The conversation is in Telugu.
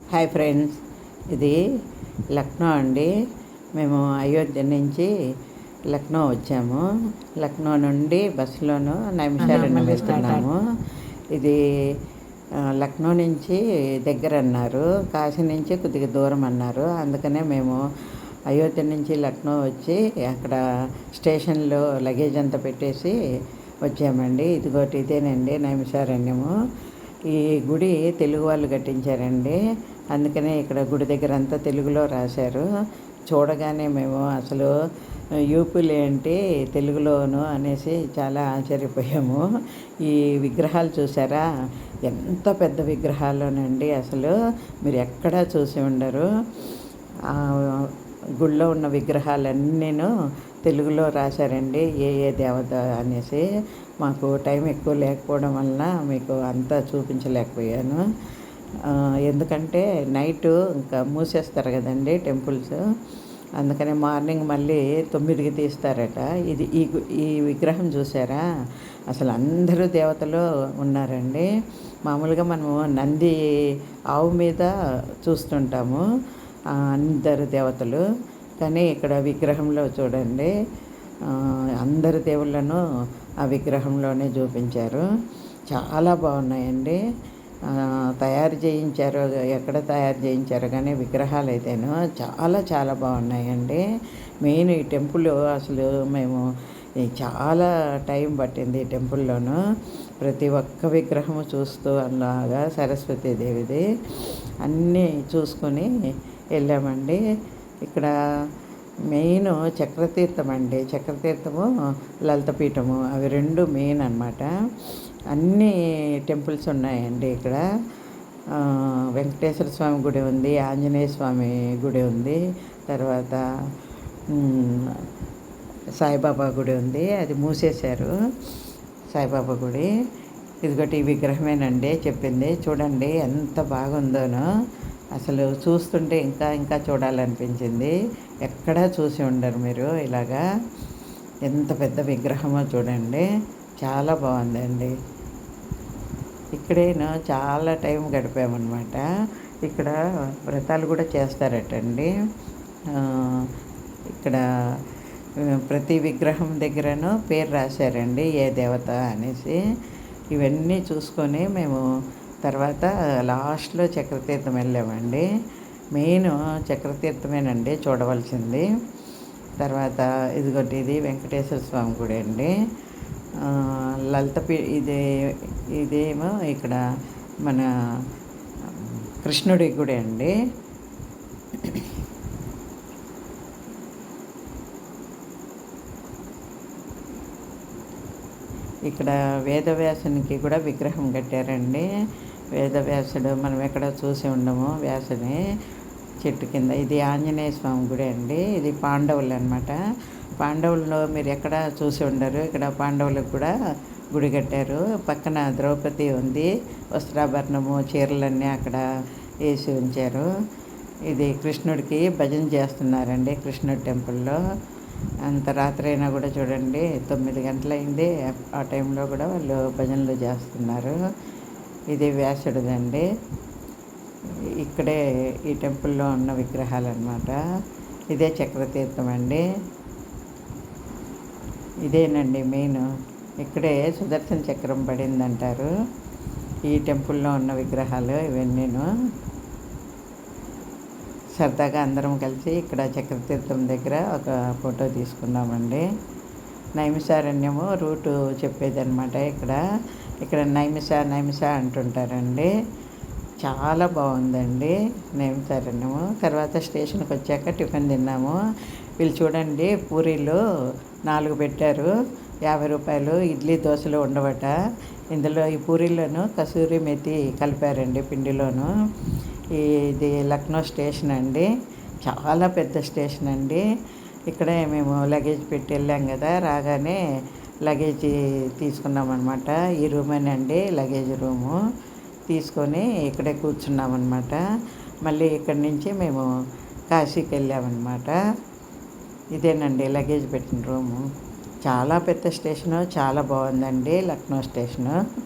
హాయ్ ఫ్రెండ్స్ ఇది లక్నో అండి. మేము అయోధ్య నుంచి లక్నో వచ్చాము. లక్నో నుండి బస్సులోను నైమిషారణ్యం వెళ్తున్నాము ఇది లక్నో నుంచి దగ్గర అన్నారు. కాశీ నుంచి కొద్దిగా దూరం అన్నారు. అందుకనే మేము అయోధ్య నుంచి లక్నో వచ్చి అక్కడ స్టేషన్లో లగేజ్ అంతా పెట్టేసి వచ్చామండి. ఇదిగోటి ఇదేనండి నైమిషారణ్యము. ఈ గుడి తెలుగు వాళ్ళు కట్టించారండి. అందుకనే ఇక్కడ గుడి దగ్గర అంతా తెలుగులో రాశారు. చూడగానే మేము అసలు యూపీలు ఏంటి తెలుగులోను అనేసి చాలా ఆశ్చర్యపోయాము. ఈ విగ్రహాలు చూసారా? ఎంత పెద్ద విగ్రహాలోనండి అసలు. మీరు ఎక్కడా చూసి ఉండరు. గుళ్ళో ఉన్న విగ్రహాలన్నీను తెలుగులో రాశారండి ఏ ఏ దేవత అనేసి. మాకు టైం ఎక్కువ లేకపోవడం వలన మీకు అంతా చూపించలేకపోయాను. ఎందుకంటే నైట్ ఇంకా మూసేస్తారు కదండి టెంపుల్స్. అందుకని మార్నింగ్ మళ్ళీ తొమ్మిదికి తీస్తారట. ఇది ఈ ఈ విగ్రహం చూసారా? అసలు అందరూ దేవతలు ఉన్నారండి. మామూలుగా మనము నంది ఆవు మీద చూస్తుంటాము. అందరు దేవతలు. కానీ ఇక్కడ విగ్రహంలో చూడండి. అందరి దేవుళ్ళను ఆ విగ్రహంలోనే చూపించారు. చాలా బాగున్నాయండి. తయారు చేయించారు ఎక్కడ తయారు చేయించారు కానీ విగ్రహాలు అయితేను చాలా చాలా బాగున్నాయండి. మెయిన్ ఈ టెంపుల్ అసలు మేము చాలా టైం పట్టింది ఈ టెంపుల్లోనూ. ప్రతి ఒక్క విగ్రహము చూస్తూ అలాగా సరస్వతీదేవిది అన్నీ చూసుకొని వెళ్ళామండి. ఇక్కడ మెయిన్ చక్రతీర్థం అండి. చక్రతీర్థము లలితపీఠము అవి రెండు మెయిన్ అన్నమాట. అన్ని టెంపుల్స్ ఉన్నాయండి ఇక్కడ. వెంకటేశ్వర స్వామి గుడి ఉంది ఆంజనేయ స్వామి గుడి ఉంది తర్వాత సాయిబాబా గుడి ఉంది అది మూసేశారు సాయిబాబా గుడి. ఇదిగోటి ఈ విగ్రహమేనండి చెప్పింది. చూడండి ఎంత బాగుందోనో. అసలు చూస్తుంటే ఇంకా ఇంకా చూడాలనిపించింది. ఎక్కడా చూసి ఉండరు మీరు ఇలాగా. ఎంత పెద్ద విగ్రహమో చూడండి. చాలా బాగుందండి. ఇక్కడేను చాలా టైం గడిపామన్నమాట. ఇక్కడ వ్రతాలు కూడా చేస్తారటండి. ఇక్కడ ప్రతి విగ్రహం దగ్గరను పేరు రాశారండి ఏ దేవత అనేసి. ఇవన్నీ చూసుకొని మేము తర్వాత లాస్ట్లో చక్రతీర్థం వెళ్ళామండి. మెయిన్ చక్రతీర్థమేనండి చూడవలసింది. తర్వాత ఇదిగోటి ఇది వెంకటేశ్వర స్వామి గుడి అండి. లలితపీ లలితపి ఇది ఇదేమో ఇక్కడ మన కృష్ణుడి గుడి అండి. ఇక్కడ వేదవ్యాసునికి కూడా విగ్రహం కట్టారండి. వేదవ్యాసుడు మనం ఎక్కడ చూసి ఉండము వ్యాసుని చెట్టు కింద. ఇది ఆంజనేయ స్వామి గుడి అండి. ఇది పాండవులు అనమాట పాండవుల్లో మీరు ఎక్కడ చూసి ఉండరు. ఇక్కడ పాండవులకు కూడా గుడి కట్టారు. పక్కన ద్రౌపది ఉంది. వస్త్రాభరణము చీరలన్నీ అక్కడ వేసి ఉంచారు. ఇది కృష్ణుడికి భజన చేస్తున్నారండి కృష్ణుడి టెంపుల్లో. అంత రాత్రి అయినా కూడా చూడండి తొమ్మిది గంటలైంది. ఆ టైంలో కూడా వాళ్ళు భజనలు చేస్తున్నారు. ఇది వ్యాసుడిదండి ఇక్కడే ఈ టెంపుల్లో ఉన్న విగ్రహాలు అన్నమాట ఇదే చక్రతీర్థం అండి. ఇదేనండి మెయిన్. ఇక్కడే సుదర్శన చక్రం పడిందంటారు. ఈ టెంపుల్లో ఉన్న విగ్రహాలు ఇవన్నీను. సరదాగా అందరం కలిసి ఇక్కడ చక్రతీర్థం దగ్గర ఒక ఫోటో తీసుకున్నామండి. నైమిసారణ్యము రూటు చెప్పేదన్నమాట ఇక్కడ. ఇక్కడ నైమిష నైమిష అంటుంటారండి. చాలా బాగుందండి. నైమిషారణ్యము తర్వాత స్టేషన్కి వచ్చాక టిఫిన్ తిన్నాము. వీళ్ళు చూడండి పూరీలు నాలుగు పెట్టారు. యాభై రూపాయలు ఇడ్లీ దోశలు ఉండవట. ఇందులో ఈ పూరీలను కసూరి మెతి కలిపారండి పిండిలోను. ఇది లక్నో స్టేషన్ అండి. చాలా పెద్ద స్టేషన్ అండి. ఇక్కడే మేము లగేజ్ పెట్టి వెళ్ళాం కదా. రాగానే లగేజ్ తీసుకున్నాం అనమాట ఈ రూమేనండి లగేజ్ రూము. తీసుకొని ఇక్కడే కూర్చున్నామన్నమాట. మళ్ళీ ఇక్కడి నుంచి మేము కాశీకి వెళ్ళామన్నమాట. ఇదేనండి లగేజ్ పెట్టిన రూము. చాలా పెద్ద స్టేషను చాలా బాగుందండి లక్నో స్టేషను.